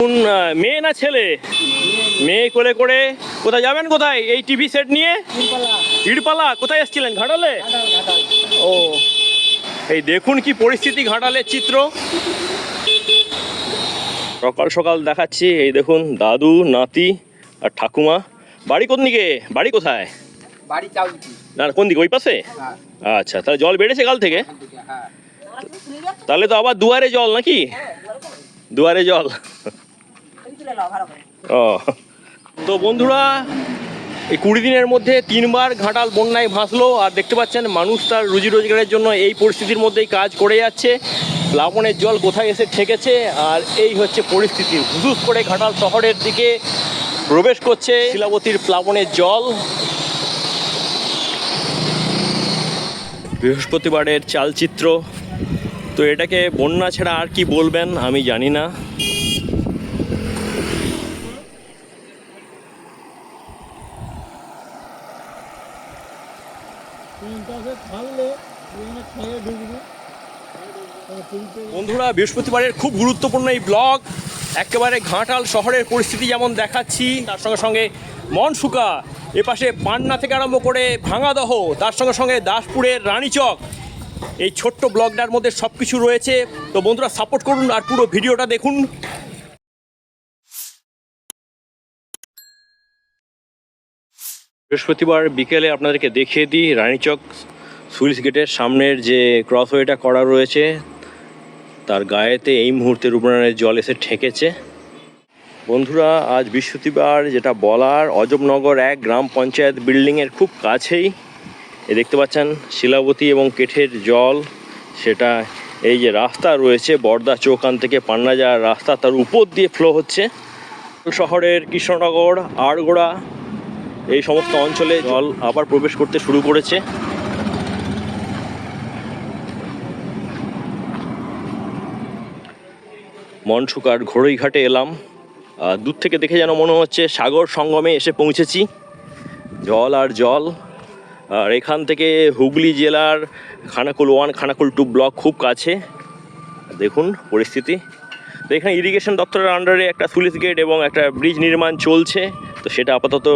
কোন, মেয়ে না ছেলে? মেয়ে কোলে করে কোথায় যাবেন কোথায়? এই টিভি সেট নিয়ে? ইড়পালা কোথায় এসেছিলেন? ঘাটালে? ও। এই দেখুন কি পরিস্থিতি ঘাটালের চিত্র। সকাল সকাল দেখাচ্ছি। এই দেখুন দাদু নাতি আর ঠাকুমা। বাড়ি কোন দিকে বাড়ি কোথায় না কোন দিকে ওই পাশে? হ্যাঁ। আচ্ছা তাহলে জল বেড়েছে কাল থেকে? হ্যাঁ। তাহলে তো আবার দুয়ারে জল নাকি? দুয়ারে জল। ও। তো বন্ধুরা, এই কুড়ি দিনের মধ্যে তিনবার ঘাটাল বন্যায় ভাসলো, আর দেখতে পাচ্ছেন মানুষ তার রুজি রোজগারের জন্য এই পরিস্থিতির মধ্যেই কাজ করে যাচ্ছে। প্লাবনের জল কোথায় এসে ঠেকেছে, আর এই হচ্ছে পরিস্থিতি। হুজুস করে ঘাটাল শহরের দিকে প্রবেশ করছে শিলাবতীর প্লাবনের জল। বৃহস্পতিবারের চালচিত্র। তো এটাকে বন্যা ছাড়া আর কি বলবেন আমি জানি না। বন্ধুরা, বৃহস্পতিবারের খুব গুরুত্বপূর্ণ এই ব্লগ। একেবারে ঘাটাল শহরের পরিস্থিতি যেমন দেখাচ্ছি, তার সঙ্গে সঙ্গে মনসুকা এপাশে পান্না থেকে আরম্ভ করে ভাঙাদহ, তার সঙ্গে সঙ্গে দাসপুরের রানীচক। এই ছোট্ট ব্লগটার মধ্যে সব কিছু রয়েছে। তো বন্ধুরা, সাপোর্ট করুন আর পুরো ভিডিওটা দেখুন। বৃহস্পতিবার বিকেলে আপনাদেরকে দেখিয়ে দিই রানীচক সুইচ গেটের সামনের যে ক্রসওয়েটা করা রয়েছে, তার গায়েতে এই মুহূর্তে রূপনারায়ণের জল এসে ঠেকেছে। বন্ধুরা, আজ বৃহস্পতিবার, যেটা বলার, অজবনগর এক গ্রাম পঞ্চায়েত বিল্ডিংয়ের খুব কাছেই। এ দেখতে পাচ্ছেন শিলাবতী এবং কেঠের জল। সেটা এই যে রাস্তা রয়েছে, বর্দা চৌকান থেকে পান্না যাওয়ার রাস্তা, তার উপর দিয়ে ফ্লো হচ্ছে। শহরের কৃষ্ণনগর, আড়গোড়া, এই সমস্ত অঞ্চলে জল আবার প্রবেশ করতে শুরু করেছে। মনসুকার ঘড়ইঘাটে এলাম। দূর থেকে দেখে যেন মনে হচ্ছে সাগর সঙ্গমে এসে পৌঁছেছি। জল আর জল। আর এখান থেকে হুগলি জেলার Khanakul one, Khanakul two block খুব কাছে। দেখুন পরিস্থিতি। তো এখানে ইরিগেশন দপ্তরের আন্ডারে একটা সুইচ গেট এবং একটা ব্রিজ নির্মাণ চলছে। তো সেটা আপাতত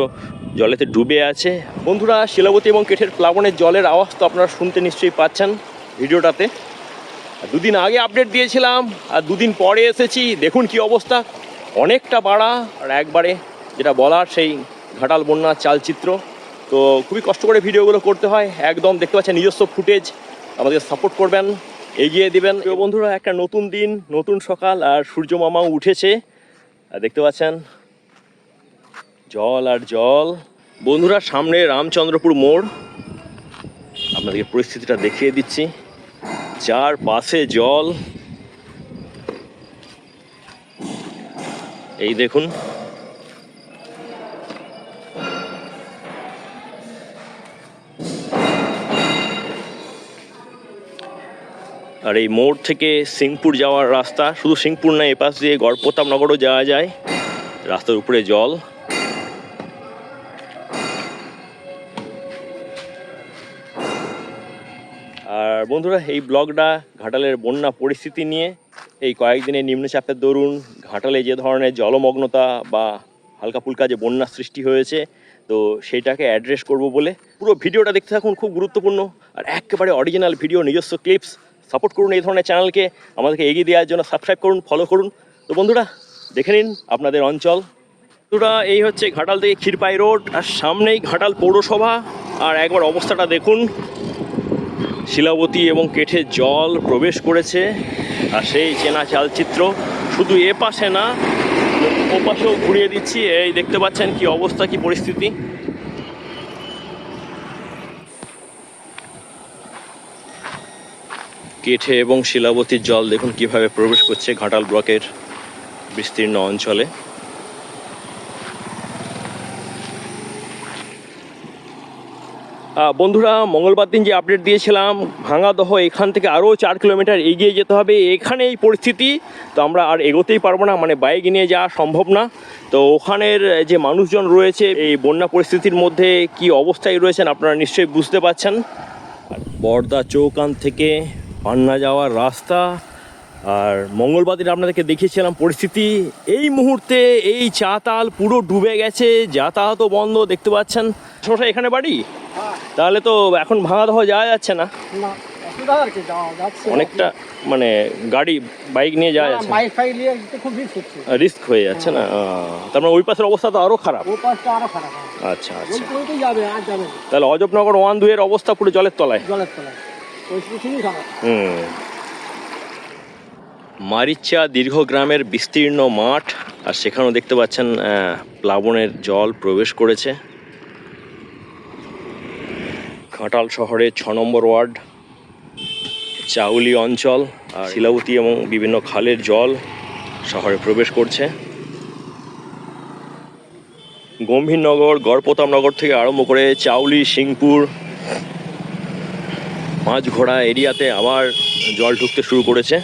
জলেতে ডুবে আছে। বন্ধুরা, শিলাবতী এবং কেঠের প্লাবনের জলের আওয়াজ তো আপনারা শুনতে নিশ্চয়ই পাচ্ছেন ভিডিওটাতে। দুদিন আগে আপডেট দিয়েছিলাম, আর দুদিন পরে এসেছি। দেখুন কি অবস্থা। অনেকটা বাড়া, আর একবারে যেটা বলার সেই ঘাটাল বন্যার চালচিত্র। তো খুবই কষ্ট করে ভিডিওগুলো করতে হয়। একদম দেখতে পাচ্ছেন নিজস্ব ফুটেজ। আমাদের সাপোর্ট করবেন, এগিয়ে দিবেন। বন্ধুরা, একটা নতুন দিন, নতুন সকাল, আর সূর্য মামাও উঠেছে। আর দেখতে পাচ্ছেন, জল আর জল। বন্ধুরা, সামনে রামচন্দ্রপুর মোড়। আপনাদেরকে পরিস্থিতিটা দেখিয়ে দিচ্ছি। যার পাশে জল। এই দেখুন। আর এই মোড় থেকে সিংপুর যাওয়ার রাস্তা। শুধু সিংপুর না এপাশ দিয়ে গড়প্রতাপনগরও যাওয়া যায়। রাস্তার উপরে জল। আর বন্ধুরা, এই ব্লগটা ঘাটালের বন্যা পরিস্থিতি নিয়ে, এই কয়েকদিনের নিম্নচাপের দরুন, ঘাটালে যে ধরনের জলমগ্নতা বা হালকা ফুলকা যে বন্যা সৃষ্টি হয়েছে, তো সেইটাকে অ্যাড্রেস করব বলে পুরো ভিডিওটা দেখতে থাকুন, খুব গুরুত্বপূর্ণ। আর একেবারে অরিজিনাল ভিডিও নিজস্ব ক্লিপস সাপোর্ট করুন এই ধরনের চ্যানেলকে আমাদেরকে এগিয়ে দেওয়ার জন্য সাবস্ক্রাইব করুন ফলো করুন। তো বন্ধুরা, দেখে নিন আপনাদের অঞ্চল। বন্ধুরা, এই হচ্ছে ঘাটাল থেকে ক্ষীরপাই রোড আর সামনেই ঘাটাল পৌরসভা। আর একবার অবস্থাটা দেখুন। শিলাবতী এবং কেঠে জল প্রবেশ করেছে, আর সেই চেনা চালচিত্র শুধু এ পাশে না, ও পাশেও ঘুরিয়ে দিচ্ছি। এই দেখতে পাচ্ছেন কি অবস্থা, কি পরিস্থিতি? কেঠে এবং শিলাবতীর জল দেখুন কীভাবে প্রবেশ করছে ঘাটাল ব্লকের বিস্তীর্ণ অঞ্চলে। বন্ধুরা, মঙ্গলবার দিন যে আপডেট দিয়েছিলাম ভাঙাদহ এখান থেকে আরও চার কিলোমিটার এগিয়ে যেতে হবে। এখানে এই পরিস্থিতি, তো আমরা আর এগোতেই পারব না মানে বাইক নিয়ে যাওয়া সম্ভব না। তো ওখানের যে মানুষজন রয়েছে, এই বন্যা পরিস্থিতির মধ্যে কি অবস্থায় রয়েছেন আপনারা নিশ্চয়ই বুঝতে পারছেন। বর্দা চৌকান থেকে পান্না যাওয়ার রাস্তা, আর মঙ্গলবার দিন আপনাদেরকে দেখিয়েছিলাম পরিস্থিতি। এই মুহূর্তে এই চাতাল পুরো ডুবে গেছে, যাতায়াতও বন্ধ, দেখতে পাচ্ছেন। সমস্যা এখানে বাড়ি? তাহলে তো এখন ভাঙা দেওয়া যাওয়া যাচ্ছে না। অনেকটা মানে গাড়ি বাইক নিয়ে যাওয়া যাচ্ছে। বাইক ফাইক নিয়ে খুব রিস্ক হয়ে যাচ্ছে না? আহ, তার মানে ওই পাশের অবস্থা তো খারাপ। পাশটা আরও খারাপ আচ্ছা আচ্ছা। যাবে আর যাবে তাহলে অজবনগর ওয়ান দুয়ের অবস্থা পুরো জলের তলায়। জলের তলায়। হুম। মারিচা দীর্ঘ গ্রামের বিস্তীর্ণ মাঠ আর সেখানেও দেখতে পাচ্ছেন প্লাবনের জল প্রবেশ করেছে। ঘাটাল শহরের ছ নম্বর ওয়ার্ড চাউলি অঞ্চল আর শিলাবতী এবং বিভিন্ন খালের জল শহরে প্রবেশ করছে। গম্ভীরনগর গড়প্রতাপনগর থেকে আরম্ভ করে চাউলি সিংপুর মাঝঘোড়া এরিয়াতে আবার জল ঢুকতে শুরু করেছে।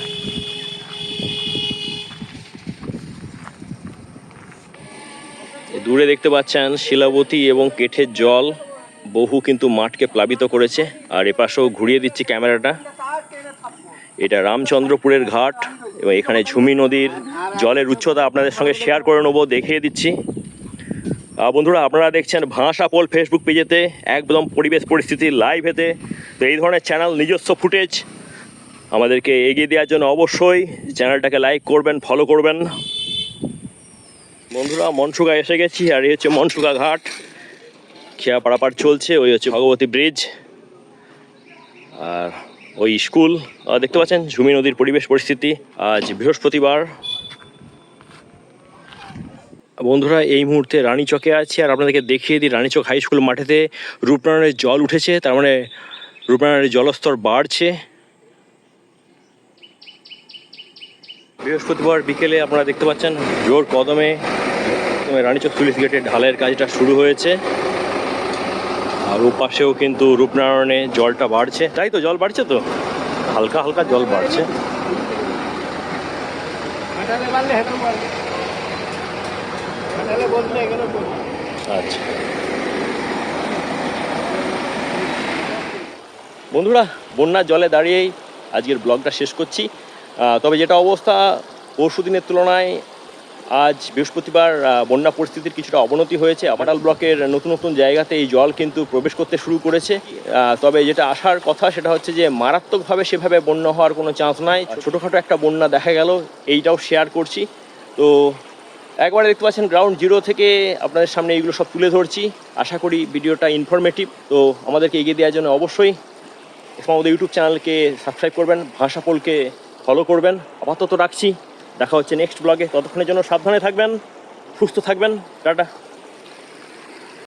দূরে দেখতে পাচ্ছেন শিলাবতী এবং কেঠের জল। বহু কিন্তু মাঠকে প্লাবিত করেছে, আর এপাশেও ঘুরিয়ে দিচ্ছি ক্যামেরাটা। এটা রামচন্দ্রপুরের ঘাট, এবং এখানে ঝুমি নদীর জলের উচ্চতা আপনাদের সঙ্গে শেয়ার করে নেব, দেখিয়ে দিচ্ছি। বন্ধুরা, আপনারা দেখছেন ভাষা পোল ফেসবুক পেজেতে, একদম পরিবেশ পরিস্থিতি লাইভ হেতে তো এই ধরনের চ্যানেল নিজস্ব ফুটেজ আমাদেরকে এগিয়ে দেওয়ার জন্য অবশ্যই চ্যানেলটাকে লাইক করবেন ফলো করবেন। বন্ধুরা মনসুকা এসে গেছি, আর এই হচ্ছে মনসুকা ঘাট। খেয়া পাড়াপাড় চলছে, ওই হচ্ছে ভগবতী ব্রিজ আর ওই স্কুল। দেখতে পাচ্ছেন, ঝুমি নদীর পরিবেশ পরিস্থিতি। আজ বৃহস্পতিবার। বন্ধুরা, এই মুহূর্তে রানীচকে আছি, আর আপনাদেরকে দেখিয়ে দিই, রানীচক হাই স্কুল মাঠেতে রূপনারায়ণের জল উঠেছে, তার মানে রূপনারায়ণের জলস্তর বাড়ছে। বৃহস্পতিবার বিকেলে আপনারা দেখতে পাচ্ছেন, জোর কদমে রানীচক পুলিশ গেটের ঢালের কাজটা শুরু হয়েছে। আর ওপাশেও কিন্তু রূপনারায়ণে জলটা বাড়ছে। তাই তো জল বাড়ছে তো? হালকা হালকা জল বাড়ছে। আচ্ছা। বন্ধুরা বন্যার জলে দাঁড়িয়েই আজকের ব্লগটা শেষ করছি। তবে যেটা অবস্থা পরশু দিনের তুলনায় আজ বৃহস্পতিবার বন্যা পরিস্থিতির কিছুটা অবনতি হয়েছে। আপাটাল ব্লকের নতুন নতুন জায়গাতে এই জল কিন্তু প্রবেশ করতে শুরু করেছে। তবে যেটা আসার কথা সেটা হচ্ছে যে, মারাত্মকভাবে সেভাবে বন্যা হওয়ার কোনো চান্স নাই। ছোটোখাটো একটা বন্যা দেখা গেল, এইটাও শেয়ার করছি। তো একবারে দেখতে পাচ্ছেন গ্রাউন্ড জিরো থেকে আপনাদের সামনে এইগুলো সব তুলে ধরছি। আশা করি ভিডিওটা ইনফরমেটিভ তো আমাদেরকে এগিয়ে দেওয়ার জন্য অবশ্যই আমাদের ইউটিউব চ্যানেলকে সাবস্ক্রাইব করবেন, ভাষাপোলকে ফলো করবেন। আপাতত রাখছি। দেখা হচ্ছে নেক্সট ব্লগে। ততক্ষণের জন্য সাবধানে থাকবেন সুস্থ থাকবেন। টাটা।